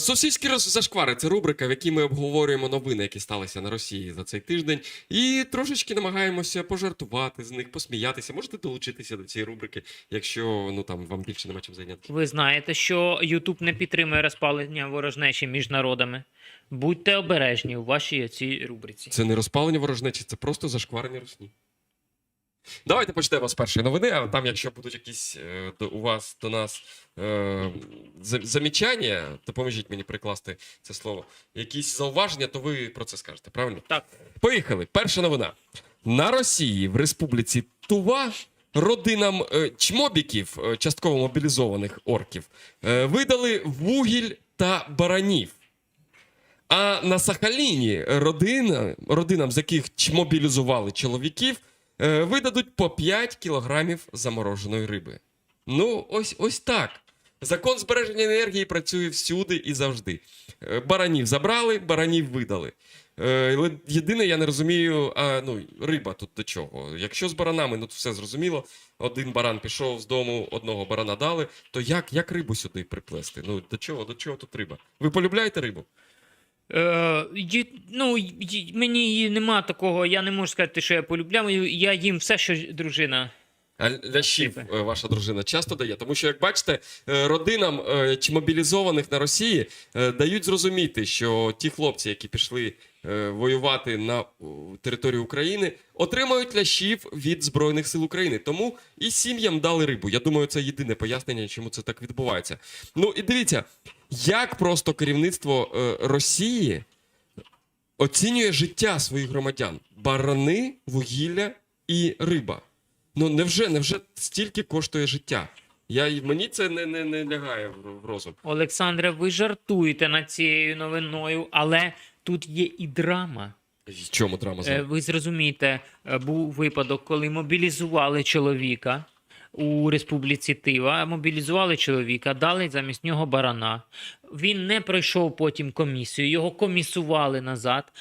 Сусідські роз- зашквари це рубрика, в якій ми обговорюємо новини, які сталися на Росії за цей тиждень, і трошечки намагаємося пожартувати з них, посміятися. Можете долучитися до цієї рубрики, якщо ну там вам більше нема чим зайнятися. Ви знаєте, що YouTube не підтримує розпалення ворожнечі між народами. Будьте обережні у вашій цій рубриці. Це не розпалення ворожнечі, це просто зашкварення русні. Давайте почнемо з першої новини, а там, якщо будуть якісь е, до, у вас до нас е, за- замічання, допоможіть мені прикласти це слово. Якісь зауваження, то ви про це скажете, правильно? Так, Поїхали. Перша новина. На Росії в Республіці Тува родинам е, чмобіків, е, частково мобілізованих орків, е, видали вугіль та баранів. А на Сахаліні родина, родинам, з яких чмобілізували чоловіків, видадуть по 5 кілограмів замороженої риби. Ну, ось, ось так. Закон збереження енергії працює всюди і завжди. Е, Баранів забрали, баранів видали. Е, Єдине, я не розумію, а, ну, риба тут до чого. Якщо з баранами, ну то все зрозуміло. Один баран пішов з дому, одного барана дали, то як, як рибу сюди приплести? Ну, до чого, до чого тут риба? Ви полюбляєте рибу? Е, ну, мені нема такого, я не можу сказати, що я полюбляв. Я їм все, що дружина. Лящів е, ваша дружина часто дає, тому що, як бачите, е, родинам е, чи мобілізованих на Росії дають зрозуміти, що ті хлопці, які пішли воювати на о, територію України, отримають лящів від Збройних сил України. Тому і сім'ям дали рибу. Я думаю, це єдине пояснення, чому це так відбувається. Ну і дивіться, як просто керівництво Росії оцінює життя своїх громадян: барани, вугілля і риба. Ну невже, невже стільки коштує життя? Я, мені це не, не, не лягає в, в розум. Олександре, ви жартуєте над цією новиною, але тут є і драма. В чому драма Е. Ви зрозумієте, е, був випадок, коли мобілізували чоловіка у Республіці Тива. Мобілізували чоловіка, дали замість нього барана. Він не пройшов потім комісію, його комісували назад.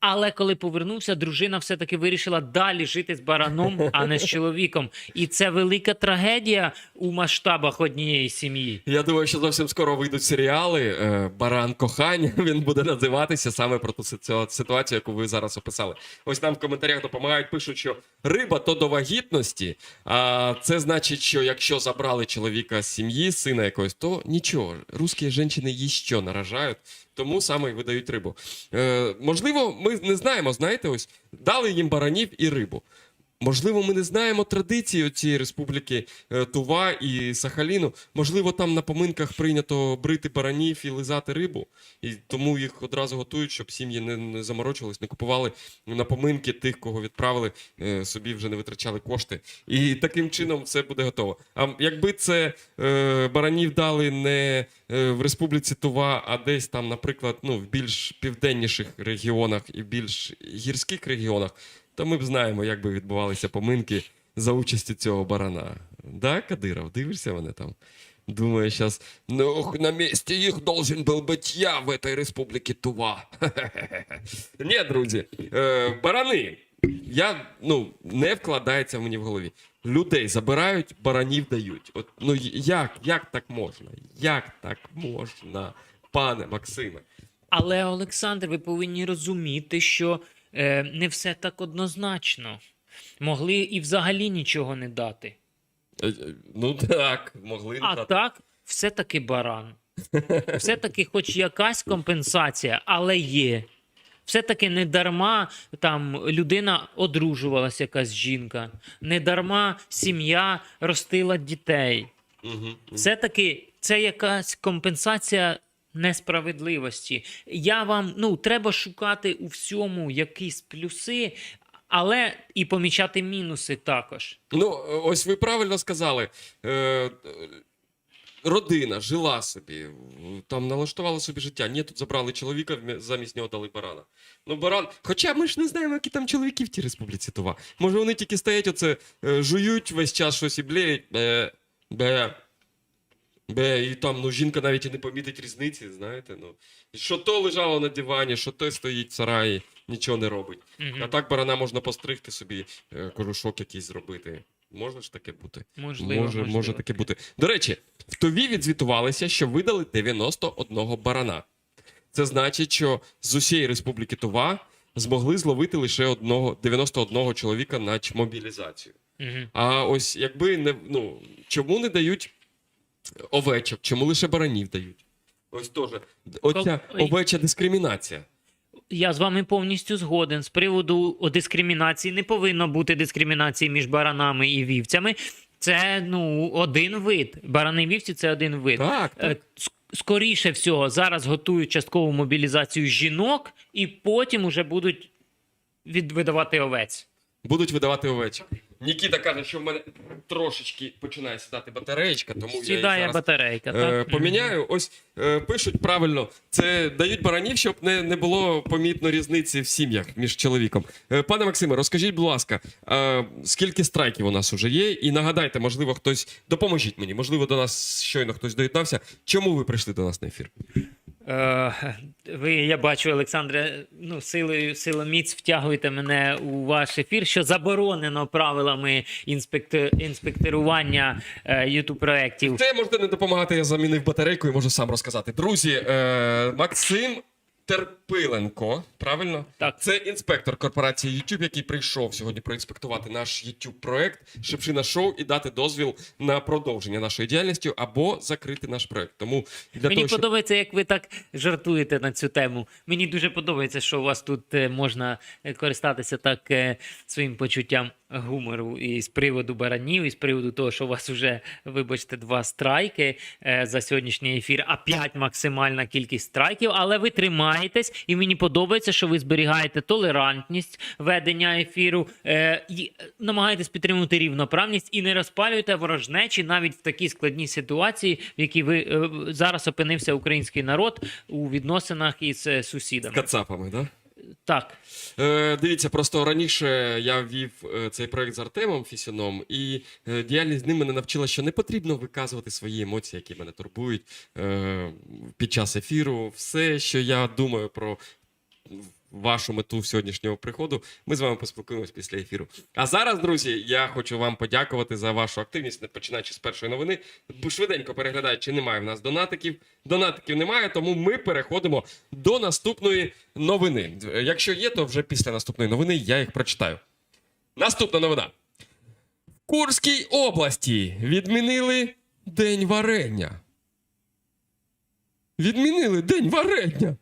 Але коли повернувся, дружина все-таки вирішила далі жити з бараном, а не з чоловіком. І це велика трагедія у масштабах однієї сім'ї. Я думаю, що зовсім скоро вийдуть серіали е, Баран кохання. Він буде називатися саме про ту ситуацію, яку ви зараз описали. Ось нам в коментарях допомагають, пишуть, що риба то до вагітності. А це значить, що якщо забрали чоловіка з сім'ї, сина якогось, то нічого. Русські жінки їй що наражають, тому саме й видають рибу. Е, можливо, ми не знаємо, знаєте, ось дали їм баранів і рибу. Можливо, ми не знаємо традиції цієї республіки е, Тува і Сахаліну. Можливо, там на поминках прийнято брити баранів і лизати рибу, і тому їх одразу готують, щоб сім'ї не, заморочувались, не купували на поминки тих, кого відправили, е, собі вже не витрачали кошти. І таким чином все буде готово. А якби це е, баранів дали не в республіці Тува, а десь там, наприклад, ну, в більш південніших регіонах і більш гірських регіонах, то ми б знаємо, як би відбувалися поминки за участю цього барана. Да, Кадиров, дивишся мене там? Думаю, зараз, ну, на місці їх должен був бути я в этой республіці Тува. Ні, друзі, е, барани. Я, ну, не вкладається мені в голові. Людей забирають, баранів дають. От, ну, як, як так можна? Як так можна, пане Максиме? Але, Олександр, ви повинні розуміти, що не все так однозначно. Могли і взагалі нічого не дати. Е, е, Ну так, могли не А дати. так, все-таки баран. Все-таки, хоч якась компенсація, але є. Все-таки не дарма там людина одружувалася, якась жінка, не дарма сім'я ростила дітей. Мгм. Все-таки це якась компенсація несправедливості. Я вам ну треба шукати у всьому якісь плюси, але і помічати мінуси також. Ну, ось ви правильно сказали. Е, родина жила собі, там налаштувала собі життя. Ні, тут забрали чоловіка, замість нього дали барана. Ну, баран. Хоча ми ж не знаємо, які там чоловіки в тій республіці Тува. Може, вони тільки стоять, оце е, жують весь час щось і блеють. Бе, бе. Бе, і там ну, жінка навіть і не помітить різниці, знаєте. Ну. І що то лежало на дивані, що то стоїть в сараї, нічого не робить. Мгм. А так барана можна постригти собі, е, кожушок якийсь зробити. Може ж таке бути? Можливо, може, можливо. може таке бути. До речі, В ТОВі відзвітувалися, що видали 91 барана. Це значить, що з усієї республіки Тува змогли зловити лише одного 91 чоловіка на чмобілізацію. Мгм. А ось якби не ну чому не дають овечок, чому лише баранів дають? Ось теж оця овеча дискримінація. Я з вами повністю згоден. З приводу дискримінації не повинно бути дискримінації між баранами і вівцями. Це ну один вид. Барани і вівці це один вид. Так, Е, так. Скоріше всього, зараз готують часткову мобілізацію жінок, і потім уже будуть від, видавати овець. Будуть видавати овечок. Нікіта каже, що в мене трошечки починає сідати батареєчка, тому я її зараз батарейка. е, так? поміняю. Ось е, пишуть правильно, це дають баранів, щоб не, не було помітно різниці в сім'ях між чоловіком. Е, пане Максиме, розкажіть, будь ласка, е, скільки страйків у нас уже є? І нагадайте, можливо, хтось допоможіть мені, можливо, до нас щойно хтось доєднався. Чому ви прийшли до нас на ефір? Е, ви, я бачу, Олександре, ну, силою, силоміць втягуєте мене у ваш ефір, що заборонено правилами інспектор, інспекторування е, youtube проєктів. Це можете не допомагати, я замінив батарейку і можу сам розказати. Друзі, е, Максим Терпиленко, правильно? Так. Це інспектор корпорації YouTube, який прийшов сьогодні проінспектувати наш YouTube проект Шепшина Шоу і дати дозвіл на продовження нашої діяльності або закрити наш проект. Тому для Мені того, щоб... подобається, як ви так жартуєте на цю тему. Мені дуже подобається, що у вас тут е, можна е, користатися так е, своїм почуттям гумору і з приводу баранів, і з приводу того, що у вас вже, вибачте, два страйки е, за сьогоднішній ефір, а п'ять максимальна кількість страйків. Але ви тримаєтесь, і мені подобається, що ви зберігаєте толерантність ведення ефіру, е, і е, намагаєтесь підтримувати рівноправність і не розпалюєте ворожнечі навіть в такій складній ситуації, в якій ви зараз опинився український народ у відносинах із сусідами. Кацапами, да? Так. Е, дивіться, просто раніше я вів е, цей проект з Артемом Фісіном, і е, діяльність з ним мене навчила, що не потрібно виказувати свої емоції, які мене турбують е, під час ефіру. Все, що я думаю про вашу мету сьогоднішнього приходу, ми з вами поспілкуємось після ефіру. А зараз, друзі, я хочу вам подякувати за вашу активність, починаючи з першої новини. Швиденько переглядаю, чи немає в нас донатиків. Донатиків немає, тому ми переходимо до наступної новини. Якщо є, то вже після наступної новини я їх прочитаю. Наступна новина. В Курській області відмінили День варення. Відмінили День варення.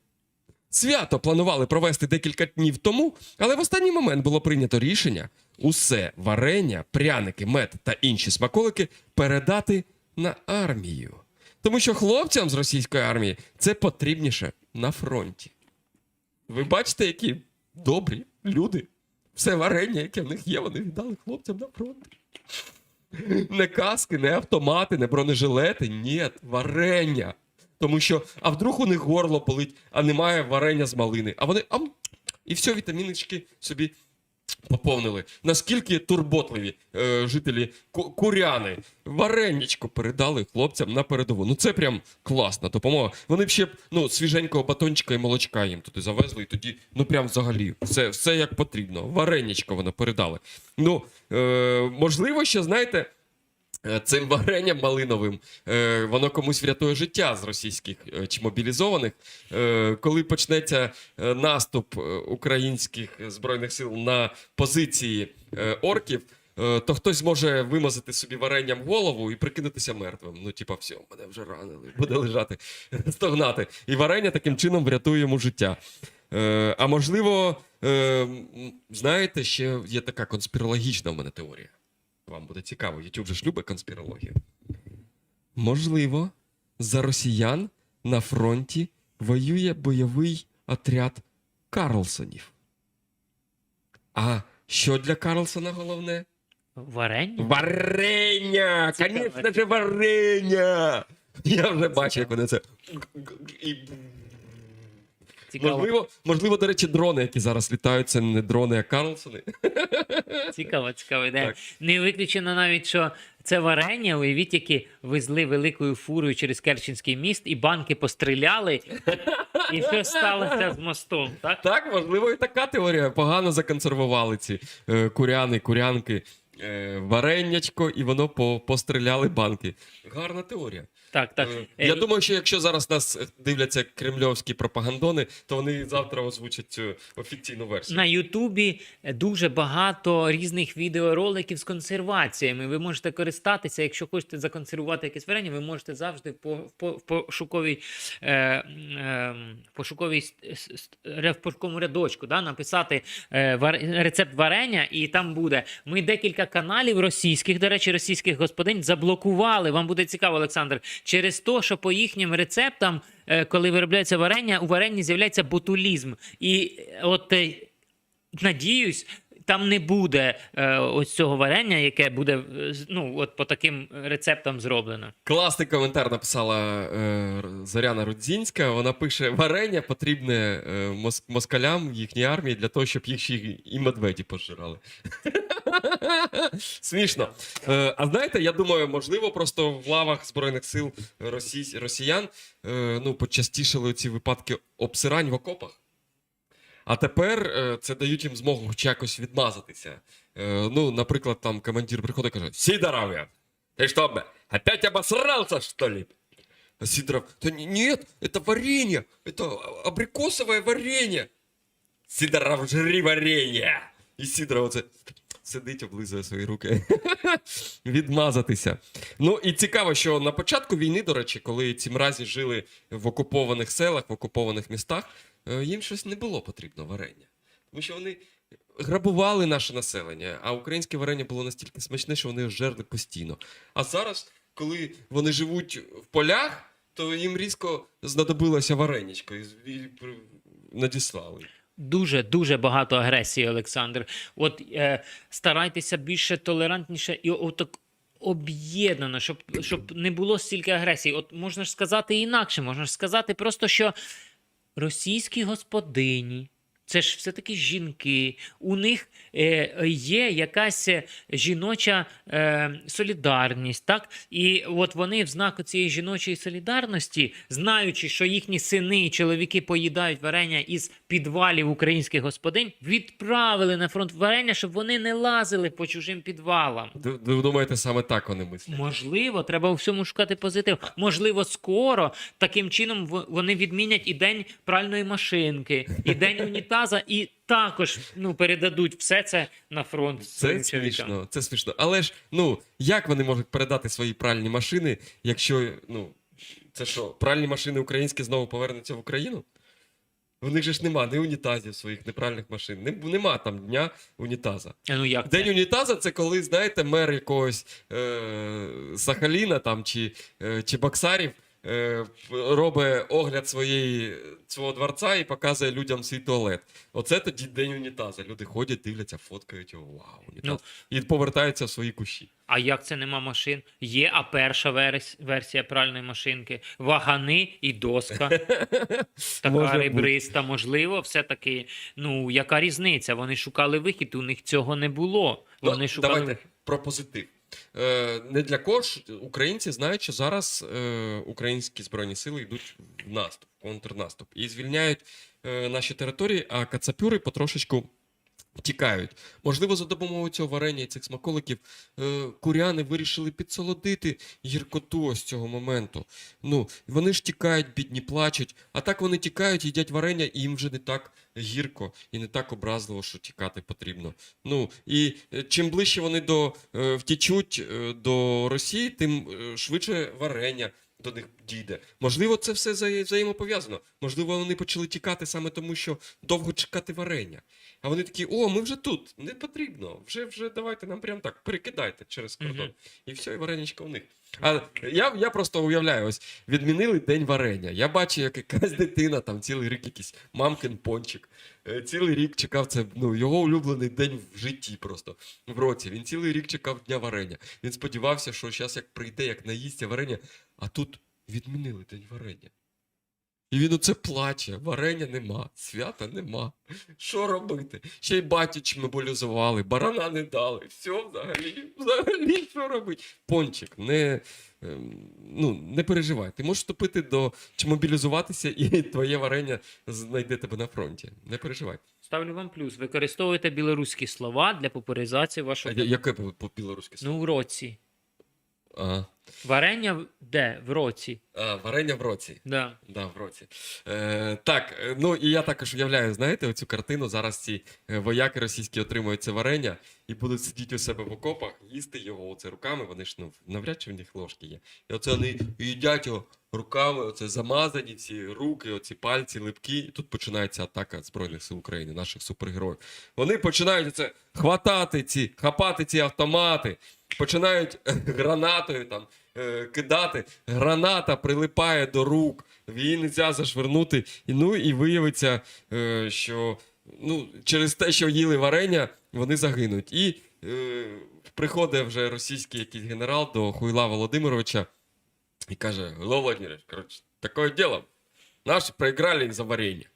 Свято планували провести декілька днів тому, але в останній момент було прийнято рішення усе варення, пряники, мед та інші смаколики передати на армію. Тому що хлопцям з російської армії це потрібніше на фронті. Ви бачите, які добрі люди. Все варення, яке в них є, вони віддали хлопцям на фронт. Не каски, не автомати, не бронежилети. Ні, варення. Тому що, а вдруг у них горло болить, а немає варення з малини. А вони ам, і все, вітаміночки собі поповнили. Наскільки турботливі е, жителі куряни вареннячко передали хлопцям на передову. Ну це прям класна допомога. Вони б ще ну, свіженького батончика і молочка їм туди завезли, і тоді, ну прям взагалі, все, все як потрібно. Варенячко вони передали. Ну, е, можливо, що знаєте. Е, Цим варенням малиновим е, воно комусь врятує життя з російських е, чи мобілізованих. Коли почнеться наступ українських збройних сил на позиції орків, то хтось зможе вимазати собі варенням голову і прикинутися мертвим. Ну, типа, все, мене вже ранили, буде лежати, стогнати. І варення таким чином врятує йому життя. А можливо, знаєте, ще є така конспірологічна в мене теорія. Вам буде цікаво, YouTube же ж любить конспірологію. Можливо, за росіян на фронті воює бойовий отряд Карлсонів. А що для Карлсона головне? Варення? Варення! Звісно ж, варення! Я вже бачу, як вони це. Цікаво. Можливо, можливо, до речі, дрони, які зараз літають, це не дрони, а Карлсони. Цікаво, цікаво ідея. Не виключено навіть, що це варення, уявіть, які везли великою фурою через Керченський міст, і банки постріляли, і що сталося з мостом, так? Так, можливо, і така теорія. Погано законсервували ці е, куряни, курянки, е, вареннячко, і воно по, постріляли банки. Гарна теорія. Так, так. Е, Е, Я думаю, що якщо зараз нас е, дивляться кремльовські пропагандони, то вони завтра озвучать цю офіційну версію. На Ютубі дуже багато різних відеороликів з консерваціями. Ви можете користатися, якщо хочете законсервувати якесь варення, ви можете завжди по, по, в пошуковій, е, е, пошуковій в пошуковому рядочку да, написати е, вар, рецепт варення, і там буде. Ми декілька каналів російських, до речі, російських господинь заблокували. Вам буде цікаво, Олександр, через те, що по їхнім рецептам, е, коли виробляється варення, у варенні з'являється ботулізм. І е, от е, надіюсь, там не буде е, ось цього варення, яке буде е, ну, от по таким рецептам зроблено. Класний коментар написала е, Зоряна Рудзінська. Вона пише: варення потрібне е, мос- москалям їхній армії для того, щоб їх ще і медведі пожирали. Смішно. Е, а знаєте, я думаю, можливо, просто в лавах Збройних сил росій, росіян е, ну, почастішали ці випадки обсирань в окопах. А тепер е, це дають їм змогу хоч якось відмазатися. Е, ну, наприклад, там командир приходить і каже: Сидоров, ты что, бля, опять обосрался, что ли? А Сидоров, да не- нет, это варенье, это абрикосовое варенье. Сидоров, жри варенье. І Сидоров оце сидить, облизує свої руки. Відмазатися. Ну і цікаво, що на початку війни, до речі, коли ці мразі жили в окупованих селах, в окупованих містах, е, їм щось не було потрібно варення. Тому що вони грабували наше населення, а українське варення було настільки смачне, що вони його жерли постійно. А зараз, коли вони живуть в полях, то їм різко знадобилося вареничко і, надіслали. Дуже дуже багато агресії, Олександр. От е, старайтеся більше толерантніше і отак об'єднано, щоб, щоб не було стільки агресії. От можна ж сказати інакше, можна ж сказати просто, що російські господині. Це ж все-таки жінки. У них е, є якась е, жіноча е, солідарність, так? І от вони в знак цієї жіночої солідарності, знаючи, що їхні сини і чоловіки поїдають варення із підвалів українських господинь, відправили на фронт варення, щоб вони не лазили по чужим підвалам. Ви ви думаєте, саме так вони мислять? Можливо, треба у всьому шукати позитив. Можливо, скоро таким чином вони відмінять і день пральної машинки, і день унітаза, і також ну передадуть все це на фронт. Це смішно, це смішно. Але ж, ну, як вони можуть передати свої пральні машини, якщо, ну, це що, пральні машини українські знову повернуться в Україну? В них же ж нема ні унітазів своїх, неправильних машин. Нем- Нема там дня унітаза. Ну як це? День унітаза це коли, знаєте, мер якогось е- Сахаліна там, чи, е- чи Баксарів робить огляд своєї, свого дворця і показує людям свій туалет. Оце тоді день унітаза. Люди ходять, дивляться, фоткають його. Вау, унітаз. Ну. І повертаються в свої кущі. А як це нема машин? Є, а перша верс- версія пральної машинки вагани і доска. Така Може бути. ребриста, можливо, все-таки. Ну, яка різниця? Вони шукали вихід, у них цього не було. Ну, Вони шукали давайте про позитив. Е, не для кого ж українці знають, що зараз е, українські збройні сили йдуть в наступ, контрнаступ і звільняють е, наші території, а кацапюри потрошечку тікають. Можливо, за допомогою цього варення і цих смаколиків е, куряни вирішили підсолодити гіркоту ось цього моменту. Ну, вони ж тікають, бідні плачуть, а так вони тікають, їдять варення, і їм вже не так гірко і не так образливо, що тікати потрібно. Ну і е, чим ближче вони до е, втічуть до Росії, тим швидше варення до них дійде. Можливо, це все взаємопов'язано. Можливо, вони почали тікати саме тому, що довго чекати варення. А вони такі: о, ми вже тут, не потрібно. Вже вже давайте нам прям так перекидайте через кордон. Мгм. І все, і вареничка у них. А я, я просто уявляю, ось відмінили день варення. Я бачу, як якась дитина, там цілий рік якийсь мамкин пончик. е, Цілий рік чекав це, ну, його улюблений день в житті просто в році. Він цілий рік чекав дня варення. Він сподівався, що зараз як прийде, як наїсться варення, а тут відмінили день варення. І він оце плаче, варення нема, свята нема. Що робити? Ще й батіч мобілізували, барана не дали. Все взагалі, взагалі, що робити? Пончик, не, ем, ну, не переживай. Ти можеш вступити до чи мобілізуватися, і твоє варення знайде тебе на фронті. Не переживай. Ставлю вам плюс. Використовуйте білоруські слова для популяризації А вашого я- яке по- по-білоруськи слово? ну, в році. А, Варення в- де? В році. А, варення в році. Да. Да, в році. Е, так, е, ну і я також уявляю, знаєте, оцю картину. Зараз ці е, вояки російські отримують це варення і будуть сидіти у себе в окопах, їсти його оце руками. Вони ж ну навряд чи в них ложки є. І оце вони їдять його руками, оце замазані ці руки, оці пальці, липкі. І тут починається атака Збройних сил України, наших супергероїв. Вони починають це хватати ці, хапати ці автомати, починають гранатою там кидати. Граната прилипає до рук, її не можна зашвернути. Ну і виявиться, е, що ну, через те, що їли варення, вони загинуть. І е, приходить вже російський якийсь генерал до Хуйла Володимировича і каже: Гуйло Владимирович, коротше, таке діло. Наші проіграли за варення.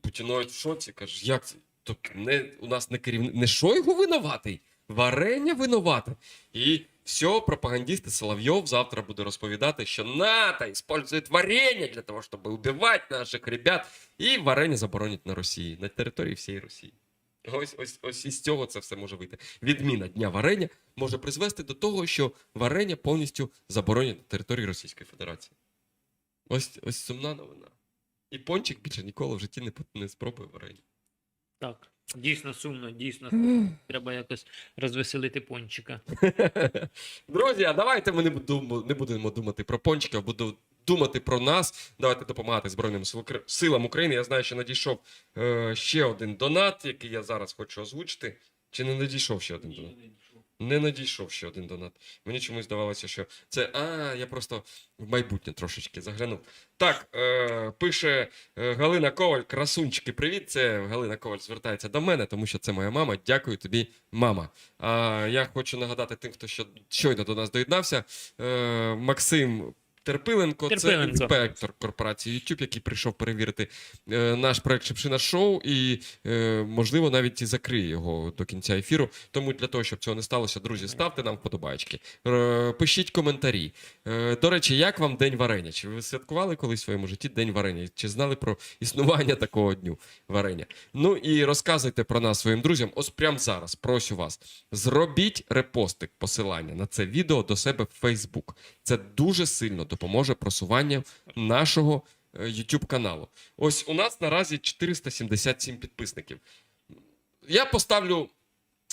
Путінович в шоці, каже, як це? Тобто не, у нас не керівник, не Шойгу винуватий, варення винувате. І все, пропагандист Соловйов завтра буде розповідати, що НАТО использує варення для того, щоб убивати наших ребят, і варення заборонять на Росії, на території всієї Росії. Ось, ось, ось із цього це все може вийти. Відміна дня варення може призвести до того, що варення повністю заборонять на території Російської Федерації. Ось, ось сумна новина. І пончик більше ніколи в житті не, не спробує варення. Так. Дійсно сумно, дійсно. Треба якось розвеселити пончика. Друзі, а давайте ми не будемо, не будемо думати про пончика, буду думати про нас. Давайте допомагати Збройним Сил силам України. Я знаю, що надійшов е, ще один донат, який я зараз хочу озвучити. Чи не надійшов ще один донат? Не надійшов ще один донат. Мені чомусь здавалося, що це. А, я просто в майбутнє трошечки заглянув. Так, е, пише е, Галина Коваль, красунчики, привіт. Це Галина Коваль звертається до мене, тому що це моя мама. Дякую тобі, мама. А я хочу нагадати тим, хто щойно до нас доєднався. Е, Максим. Терпиленко, Терпиленко. це інспектор корпорації YouTube, який прийшов перевірити е, наш проект Шепшина Шоу, і е, можливо навіть і закриє його до кінця ефіру. Тому для того, щоб цього не сталося, друзі, ставте нам вподобайки, е, пишіть коментарі. Е, до речі, як вам день варення? Чи ви святкували колись в своєму житті день варення? Чи знали про існування такого дню варення? Ну і розказуйте про нас своїм друзям. Ось прямо зараз прошу вас. Зробіть репостик посилання на це відео до себе в Facebook. Це дуже сильно допоможе просуванню нашого е, YouTube каналу. Ось у нас наразі 477 підписників. Я поставлю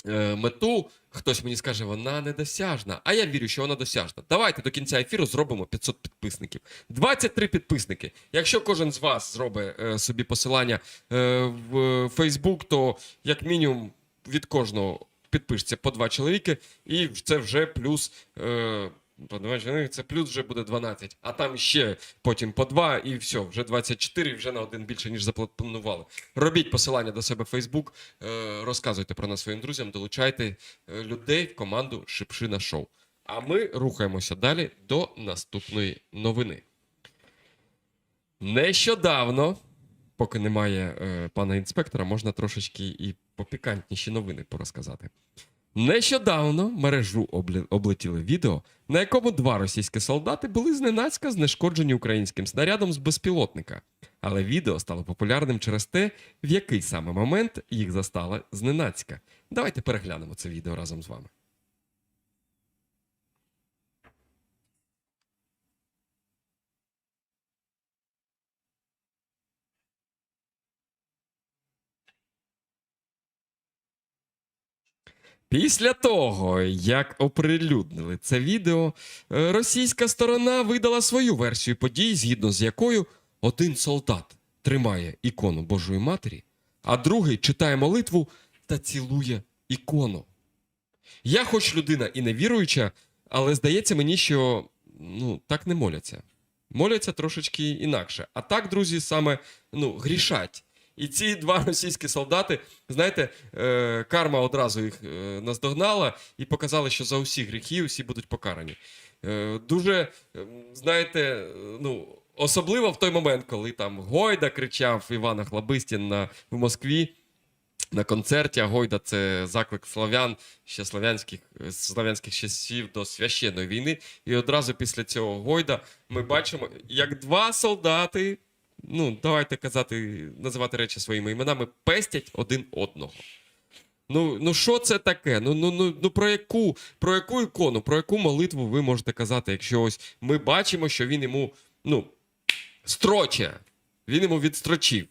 е, мету. Хтось мені скаже, вона недосяжна. А я вірю, що вона досяжна. Давайте до кінця ефіру зробимо 500 підписників. 23 підписники. Якщо кожен з вас зробить е, собі посилання е, в Facebook, то як мінімум від кожного підпишеться по два чоловіки, і це вже плюс. Е, по два чоловіки, це плюс вже буде 12, а там ще потім по два, і все, вже 24, вже на один більше, ніж запланували. Робіть посилання до себе в е, розказуйте про нас своїм друзям, долучайте е, людей в команду Шипшина Шоу. А ми рухаємося далі до наступної новини. Нещодавно, поки немає е, пана інспектора, можна трошечки і попікантніші новини порозказати. Нещодавно мережу облетіли відео, на якому два російські солдати були зненацька знешкоджені українським снарядом з безпілотника. Але відео стало популярним через те, в який саме момент їх застала зненацька. Давайте переглянемо це відео разом з вами. Після того, як оприлюднили це відео, е, російська сторона видала свою версію подій, згідно з якою один солдат тримає ікону Божої Матері, а другий читає молитву та цілує ікону. Я, хоч людина і не віруюча, але здається мені, що ну, так не моляться. Моляться трошечки інакше. А так, друзі, саме ну, грішать. І ці два російські солдати, знаєте, е, карма одразу їх е, наздогнала і показала, що за усі гріхи усі будуть покарані. Е, дуже, е, знаєте, ну, особливо в той момент, коли там Гойда кричав Івана Хлабистін на, в Москві на концерті. Гойда це заклик славян, ще славянських, славянських часів до священної війни. І одразу після цього Гойда ми бачимо, як два солдати ну, давайте казати, називати речі своїми іменами, пестять один одного. Ну, ну що це таке? Ну, ну, ну, ну про яку про яку ікону, про яку молитву ви можете казати, якщо ось ми бачимо, що він йому ну, строче, він йому відстрочив.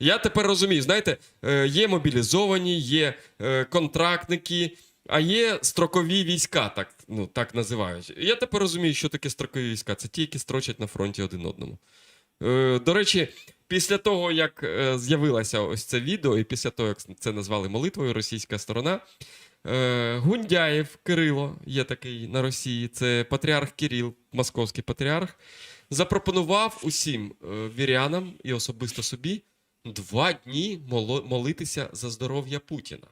Я тепер розумію, знаєте, е, є мобілізовані, є е, контрактники, а є строкові війська, так, ну, так називають. Я тепер розумію, що таке строкові війська. Це ті, які строчать на фронті один одному. Е, До речі, після того, як е, з'явилося ось це відео, і після того, як це назвали молитвою російська сторона, е, Гундяєв Кирило є такий на Росії, це патріарх Кирил, московський патріарх, запропонував усім вірянам і особисто собі два дні молитися за здоров'я Путіна.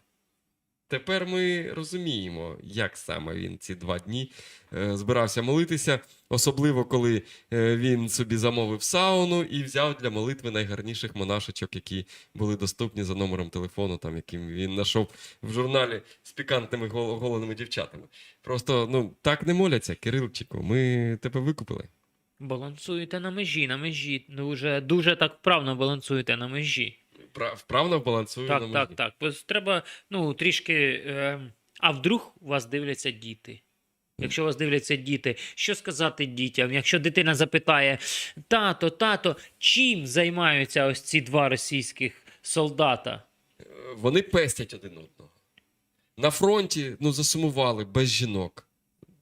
Тепер ми розуміємо, як саме він ці два дні е, збирався молитися, особливо коли е, він собі замовив сауну і взяв для молитви найгарніших монашечок, які були доступні за номером телефону, там, яким він знайшов в журналі з пікантними гол- голеними дівчатами. Просто ну, так не моляться, Кирилчику, ми тебе викупили. Балансуєте на межі, на межі. Дуже, дуже так вправно балансуєте на межі. Пра- Вправно балансую на Так, межі. так, так. Ось треба, ну, трішки. Е, а вдруг вас дивляться діти? Якщо вас дивляться діти, що сказати дітям? Якщо дитина запитає: тато, тато, чим займаються ось ці два російських солдата? Вони пестять один одного. На фронті ну, засумували без жінок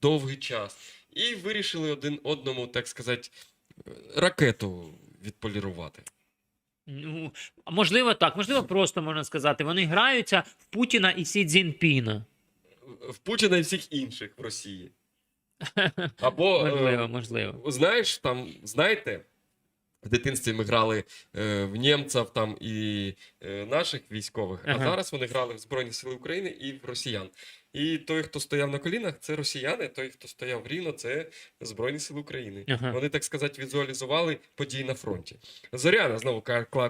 довгий час. І вирішили один одному, так сказати, ракету відполірувати. Ну, можливо, так, можливо, просто можна сказати. Вони граються в Путіна і Сі Цзіньпіна. В Путіна і всіх інших в Росії. Або, е, Можливо, можливо. знаєш, там, знаєте, в дитинстві ми грали е, в німців там і е, наших військових, а зараз вони грали в Збройні Сили України і в росіян. І той, хто стояв на колінах, це росіяни, той, хто стояв рівно, це Збройні Сили України. Ага. Вони, так сказати, візуалізували події на фронті. Зоряна знову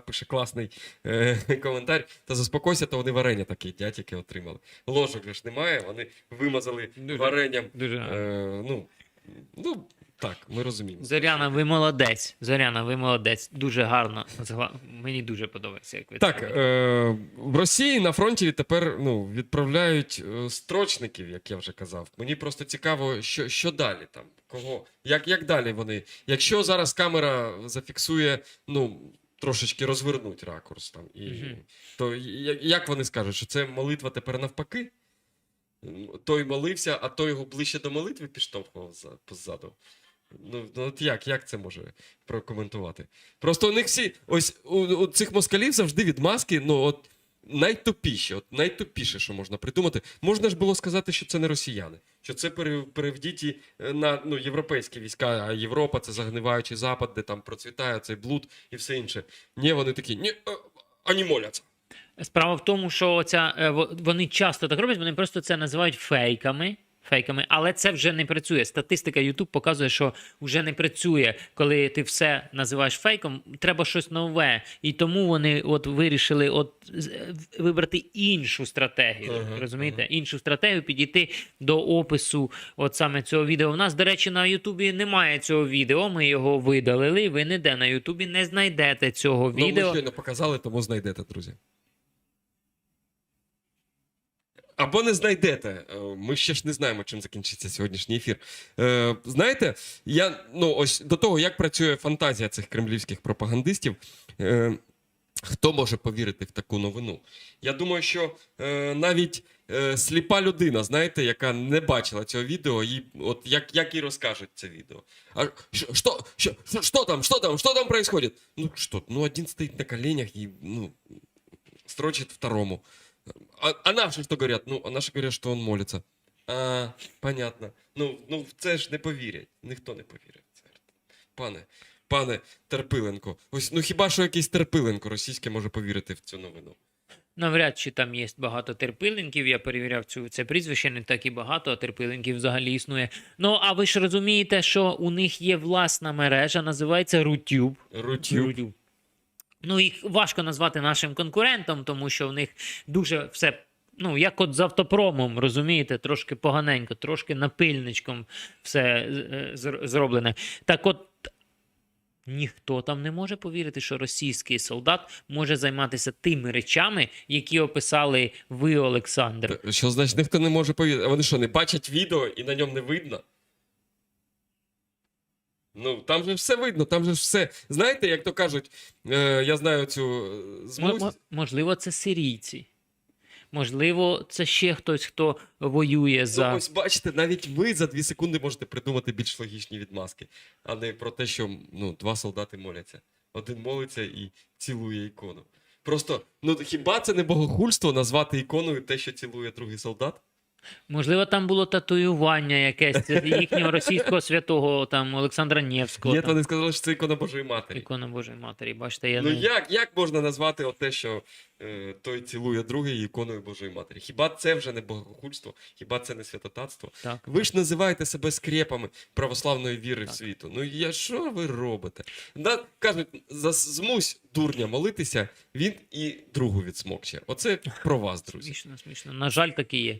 пише класний е, коментар. Та заспокойся, то вони варення такі дядьки отримали. Ложок ж немає, вони вимазали Дуже- варенням. Дуже. Е, ну, ну, так, ми розуміємо. Зоряна, ви молодець. Зоряна, ви молодець. Дуже гарно. Мені дуже подобається, як ви Так, е, в Росії на фронті тепер ну, відправляють е, строчників, як я вже казав. Мені просто цікаво, що, що далі там, кого, як, як далі вони. Якщо зараз камера зафіксує, ну, трошечки розвернуть ракурс там, і, Мгм. то як вони скажуть, що це молитва тепер навпаки? Той молився, а той його ближче до молитви підштовхував за- позаду. Ну, ну от як, як це може прокоментувати? Просто у них всі, ось у, у цих москалів завжди відмазки, ну от найтупіші, от найтупіше, що можна придумати. Можна ж було сказати, що це не росіяни, що це пере- перевдіті е, на ну, європейські війська, а Європа це загниваючий запад, де там процвітає цей блуд і все інше. Ні, вони такі, ні, е, ані моляться. Справа в тому, що оця, е, вони часто так роблять, вони просто це називають фейками. Фейками, але це вже не працює. Статистика YouTube показує, що вже не працює, коли ти все називаєш фейком. Треба щось нове, і тому вони от вирішили от е, вибрати іншу стратегію. Ага, розумієте? Іншу стратегію підійти до опису от саме цього відео. У нас, до речі, на Ютубі немає цього відео. Ми його видалили. Ви ніде на Ютубі не знайдете цього Ну, відео. ми щойно показали, тому знайдете, друзі. Або не знайдете. Е, Ми ще ж не знаємо, чим закінчиться сьогоднішній ефір. Е, знаєте, я ну ось до того, як працює фантазія цих кремлівських пропагандистів. Е, Хто може повірити в таку новину? Я думаю, що е, навіть е, сліпа людина, знаєте, яка не бачила цього відео, їй, от як, як їй розкажуть це відео. А що, що, що, що, що там, що там, що там происходит? Ну что, ну один стоит на коленях и, ну, строчит второму. А, а наши что говорят? Ну, а наши говорят, что он молится. А, понятно. Ну, ну в це ж не повірять. Ніхто не повірить. Пане, пане Терпиленко. Ось, ну хіба що якийсь Терпиленко російське може повірити в цю новину? Навряд чи там є багато терпиленків. Я перевіряв цю це прізвище, не так і багато, а терпиленків взагалі існує. Ну а ви ж розумієте, що у них є власна мережа, називається Рутюб. Рутюб. Ну, їх важко назвати нашим конкурентом, тому що в них дуже все. Ну, як от з автопромом, розумієте, трошки поганенько, трошки напильничком все е, зроблене. Так от, Ніхто там не може повірити, що російський солдат може займатися тими речами, які описали ви, Олександр. Що значить, ніхто не може повірити? Вони що, не бачать відео і на ньому не видно? Ну, там же все видно, там же все. Знаєте, як то кажуть, е, я знаю цю е, змусь. можливо, це сирійці. Можливо, це ще хтось, хто воює Ну, за. ось бачите, навіть ви за дві секунди можете придумати більш логічні відмазки, а не про те, що ну, два солдати моляться. Один молиться і цілує ікону. Просто, ну хіба це не богохульство назвати іконою те, що цілує другий солдат? Можливо, там було татуювання якесь їхнього російського святого там Олександра Невського. Ні, там, вони сказали, що це ікона Божої Матері. Ікона Божої Матері. Бачите, я Ну не... як, як можна назвати те, що е, той цілує другий іконою Божої Матері? Хіба це вже не богохульство? Хіба це не святотатство? так. Ви ж називаєте себе скрепами православної віри в світу. Ну я що ви робите? Да, кажуть, за змусь дурня молитися, він і другу відсмокче. Оце про вас, друзі. Смішно, смішно. На жаль, так і є.